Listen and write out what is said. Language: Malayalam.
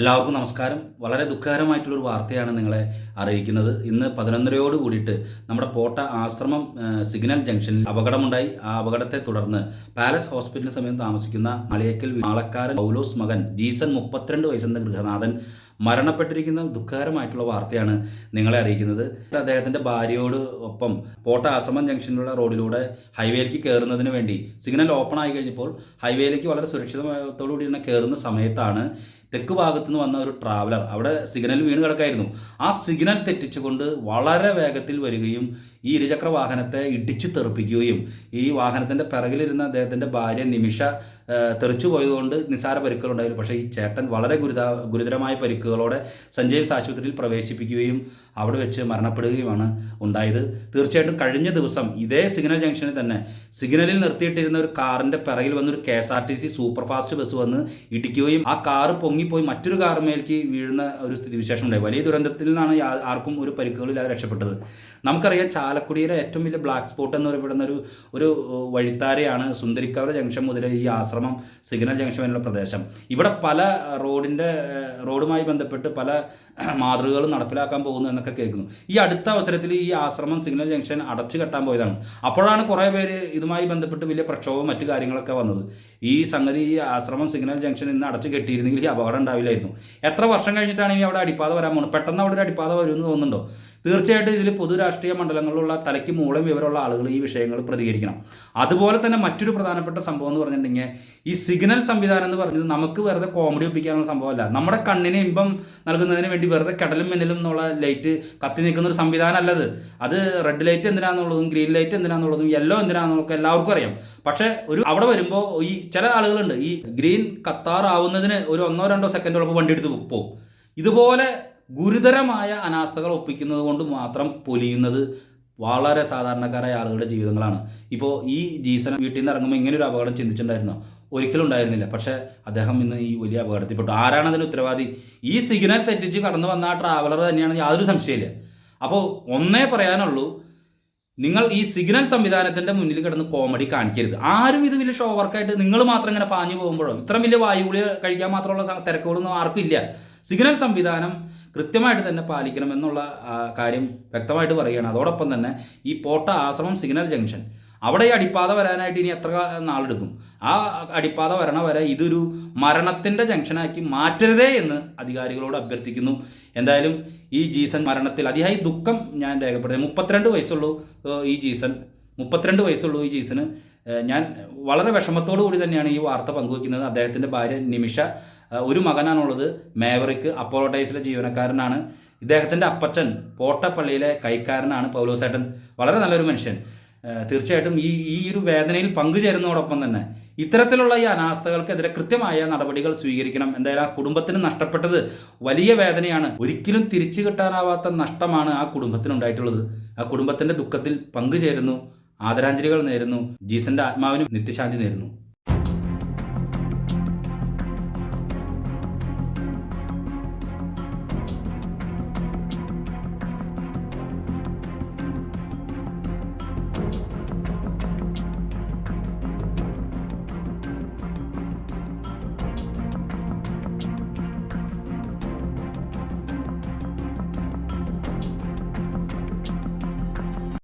എല്ലാവർക്കും നമസ്കാരം. വളരെ ദുഃഖകരമായിട്ടുള്ളൊരു വാർത്തയാണ് നിങ്ങളെ അറിയിക്കുന്നത്. ഇന്ന് പതിനൊന്നരയോട് കൂടിയിട്ട് നമ്മുടെ പോട്ട ആശ്രമം സിഗ്നൽ ജംഗ്ഷനിൽ അപകടമുണ്ടായി. ആ അപകടത്തെ തുടർന്ന് പാലസ് ഹോസ്പിറ്റലിന് സമയം താമസിക്കുന്ന മലയക്കൽ ആളക്കാരൻ പൗലോസ് മകൻ ജീസൺ മുപ്പത്തിരണ്ട് വയസ്സെന്ന ഗൃഹനാഥൻ മരണപ്പെട്ടിരിക്കുന്ന ദുഃഖകരമായിട്ടുള്ള വാർത്തയാണ് നിങ്ങളെ അറിയിക്കുന്നത്. അദ്ദേഹത്തിന്റെ ഭാര്യയോട് ഒപ്പം പോട്ട ആശ്രമം ജംഗ്ഷനിലുള്ള റോഡിലൂടെ ഹൈവേയിലേക്ക് കയറുന്നതിന് വേണ്ടി സിഗ്നൽ ഓപ്പൺ ആയി കഴിഞ്ഞപ്പോൾ ഹൈവേയിലേക്ക് വളരെ സുരക്ഷിതമായതോടുകൂടി തന്നെ കയറുന്ന സമയത്താണ് തെക്ക് ഭാഗത്തു നിന്ന് വന്ന ഒരു ട്രാവലർ അവിടെ സിഗ്നൽ വീണ് കിടക്കായിരുന്നു. ആ സിഗ്നൽ തെറ്റിച്ചുകൊണ്ട് വളരെ വേഗത്തിൽ വരികയും ഈ ഇരുചക്ര വാഹനത്തെ ഇടിച്ചു തെറിപ്പിക്കുകയും ഈ വാഹനത്തിന്റെ പിറകിലിരുന്ന അദ്ദേഹത്തിന്റെ ഭാര്യ നിമിഷ തെറിച്ചു പോയതുകൊണ്ട് നിസ്സാര പരിക്കുകളുണ്ടായിരുന്നു പക്ഷേ ഈ ചേട്ടൻ വളരെ ഗുരുത ഗുരുതരമായ പരിക്കുകളോടെ സഞ്ജയ്സ് ജെയിംസ് ആശുപത്രിയിൽ പ്രവേശിപ്പിക്കുകയും അവിടെ വെച്ച് മരണപ്പെടുകയുമാണ് ഉണ്ടായത്. തീർച്ചയായിട്ടും കഴിഞ്ഞ ദിവസം ഇതേ സിഗ്നൽ ജംഗ്ഷനിൽ തന്നെ സിഗ്നലിൽ നിർത്തിയിട്ടിരുന്ന ഒരു കാറിന്റെ പിറകിൽ വന്നൊരു K S R T C super fast bus വന്ന് ഇടിക്കുകയും ആ കാറ് പൊങ്ങിപ്പോയി മറ്റൊരു കാറുമേലേക്ക് വീഴുന്ന ഒരു സ്ഥിതിവിശേഷം ഉണ്ടായി. വലിയ ദുരന്തത്തിൽ നിന്നാണ് ആർക്കും ഒരു പരിക്കുകളില്ലാതെ രക്ഷപ്പെട്ടത്. നമുക്കറിയാം ചാലക്കുടിയിലെ ഏറ്റവും വലിയ ബ്ലാക്ക് സ്പോട്ട് എന്ന് പറയപ്പെടുന്ന ഒരു ഒരു വഴിത്താരയാണ് സുന്ദരിക്കവല ജംഗ്ഷൻ മുതൽ ഈ ആശ്രമം സിഗ്നൽ ജംഗ്ഷൻ എന്നുള്ള പ്രദേശം. ഇവിടെ പല റോഡിന്റെ റോഡുമായി ബന്ധപ്പെട്ട് പല മാതൃകകളും നടപ്പിലാക്കാൻ പോകുന്നു എന്നൊക്കെ കേൾക്കുന്നു. ഈ അടുത്ത അവസരത്തിൽ ഈ ആശ്രമം സിഗ്നൽ ജംഗ്ഷൻ അടച്ചു കെട്ടാൻ പോയതാണ്. അപ്പോഴാണ് കുറേ പേര് ഇതുമായി ബന്ധപ്പെട്ട് വലിയ പ്രക്ഷോഭം മറ്റു കാര്യങ്ങളൊക്കെ വന്നത്. ഈ സംഗതി ഈ ആശ്രമം സിഗ്നൽ ജംഗ്ഷൻ ഇന്ന് അടച്ചു കെട്ടിയിരുന്നെങ്കിൽ ഈ അപകടം ഉണ്ടാവില്ലായിരുന്നു. എത്ര വർഷം കഴിഞ്ഞിട്ടാണ് ഇനി അവിടെ അടിപ്പാത വരാൻ പോകുന്നത്? പെട്ടെന്ന് അവിടെ ഒരു അടിപ്പാത വരുമെന്ന് തോന്നുന്നുണ്ടോ? തീർച്ചയായിട്ടും ഇതിൽ പൊതു രാഷ്ട്രീയ മണ്ഡലങ്ങളിലുള്ള തലയ്ക്ക് മൂളം വിവരമുള്ള ആളുകൾ ഈ വിഷയങ്ങൾ പ്രതികരിക്കണം. അതുപോലെ തന്നെ മറ്റൊരു പ്രധാനപ്പെട്ട സംഭവം എന്ന് പറഞ്ഞിട്ടുണ്ടെങ്കിൽ ഈ സിഗ്നൽ സംവിധാനം എന്ന് പറഞ്ഞത് നമുക്ക് വെറുതെ കോമഡി ഒപ്പിക്കാനുള്ള സംഭവമല്ല. നമ്മുടെ കണ്ണിന് ഇമ്പം നൽകുന്നതിന് വേണ്ടി വെറുതെ കടലും മിന്നലും എന്നുള്ള ലൈറ്റ് കത്തി നിൽക്കുന്ന ഒരു സംവിധാനം അല്ലത് അത് റെഡ് ലൈറ്റ് എന്തിനാന്നുള്ളതും ഗ്രീൻ ലൈറ്റ് എന്തിനാന്നുള്ളതും യെല്ലോ എന്തിനാന്നുള്ളതൊക്കെ എല്ലാവർക്കും അറിയാം. പക്ഷേ ഒരു അവിടെ വരുമ്പോൾ ഈ ചില ആളുകളുണ്ട് ഈ ഗ്രീൻ കത്താറാവുന്നതിന് ഒരു ഒന്നോ രണ്ടോ സെക്കൻഡോളപ്പോൾ വണ്ടി എടുത്ത് പോകും ഇതുപോലെ ഗുരുതരമായ അനാസ്ഥകൾ ഒപ്പിക്കുന്നത് കൊണ്ട് മാത്രം പൊലിയുന്നത് വളരെ സാധാരണക്കാരായ ആളുകളുടെ ജീവിതങ്ങളാണ്. ഇപ്പോൾ ഈ ജീസൻ വീട്ടിൽ നിന്ന് ഇറങ്ങുമ്പോൾ ഇങ്ങനെ ഒരു അപകടം ചിന്തിച്ചിട്ടുണ്ടായിരുന്നോ? ഒരിക്കലും ഉണ്ടായിരുന്നില്ല. പക്ഷേ അദ്ദേഹം ഇന്ന് ഈ വലിയ അപകടത്തിൽപ്പെട്ടു. ആരാണ് അതിന് ഉത്തരവാദി? ഈ സിഗ്നൽ തെറ്റിച്ച് കടന്നു വന്ന ആ ട്രാവലർ തന്നെയാണ് യാതൊരു സംശയമില്ല അപ്പോൾ ഒന്നേ പറയാനുള്ളൂ നിങ്ങൾ ഈ സിഗ്നൽ സംവിധാനത്തിന്റെ മുന്നിൽ കിടന്ന് കോമഡി കാണിക്കരുത്. ആരും ഇത് വലിയ ഷോ വർക്കായിട്ട് നിങ്ങൾ മാത്രം ഇങ്ങനെ പാഞ്ഞു പോകുമ്പോഴോ ഇത്ര വലിയ വായുഗുളി കഴിക്കാൻ മാത്രമുള്ള തിരക്കുകളൊന്നും ആർക്കും ഇല്ല. സിഗ്നൽ സംവിധാനം കൃത്യമായിട്ട് തന്നെ പാലിക്കണമെന്നുള്ള കാര്യം വ്യക്തമായിട്ട് പറയുകയാണ്. അതോടൊപ്പം തന്നെ ഈ പോട്ട ആശ്രമം സിഗ്നൽ ജംഗ്ഷൻ അവിടെ ഈ അടിപ്പാത വരാനായിട്ട് ഇനി എത്ര നാളെടുക്കും? ആ അടിപ്പാത വരണ വരെ ഇതൊരു മരണത്തിന്റെ ജംഗ്ഷനാക്കി മാറ്റരുതേ എന്ന് അധികാരികളോട് അഭ്യർത്ഥിക്കുന്നു. എന്തായാലും ഈ ജീസൻ മരണത്തിൽ അതിയായി ദുഃഖം ഞാൻ രേഖപ്പെടുത്തി മുപ്പത്തിരണ്ട് വയസ്സുള്ളൂ ഈ ജീസൻ മുപ്പത്തിരണ്ട് വയസ്സുള്ളൂ ഈ ജീസന് ഞാൻ വളരെ വിഷമത്തോടു കൂടി തന്നെയാണ് ഈ വാർത്ത പങ്കുവയ്ക്കുന്നത് അദ്ദേഹത്തിന്റെ ഭാര്യ നിമിഷ ഒരു മകനാണുള്ളത്. മേവറിക്ക് അപ്പോളോട്ടൈസിലെ ജീവനക്കാരനാണ്. ഇദ്ദേഹത്തിന്റെ അപ്പച്ചൻ പോട്ടപ്പള്ളിയിലെ കൈക്കാരനാണ് പൗലോസേട്ടൻ. വളരെ നല്ലൊരു മനുഷ്യൻ. തീർച്ചയായിട്ടും ഈ ഈ ഒരു വേദനയിൽ പങ്കുചേരുന്നതോടൊപ്പം തന്നെ ഇത്തരത്തിലുള്ള ഈ അനാസ്ഥകൾക്കെതിരെ കൃത്യമായ നടപടികൾ സ്വീകരിക്കണം. എന്തായാലും ആ കുടുംബത്തിന് നഷ്ടപ്പെട്ടത് വലിയ വേദനയാണ്. ഒരിക്കലും തിരിച്ചു കിട്ടാനാവാത്ത നഷ്ടമാണ് ആ കുടുംബത്തിന് ഉണ്ടായിട്ടുള്ളത്. ആ കുടുംബത്തിന്റെ ദുഃഖത്തിൽ പങ്കുചേരുന്നു ആദരാഞ്ജലികൾ നേരുന്നു ജീസന്റെ ആത്മാവിനും നിത്യശാന്തി നേരുന്നു.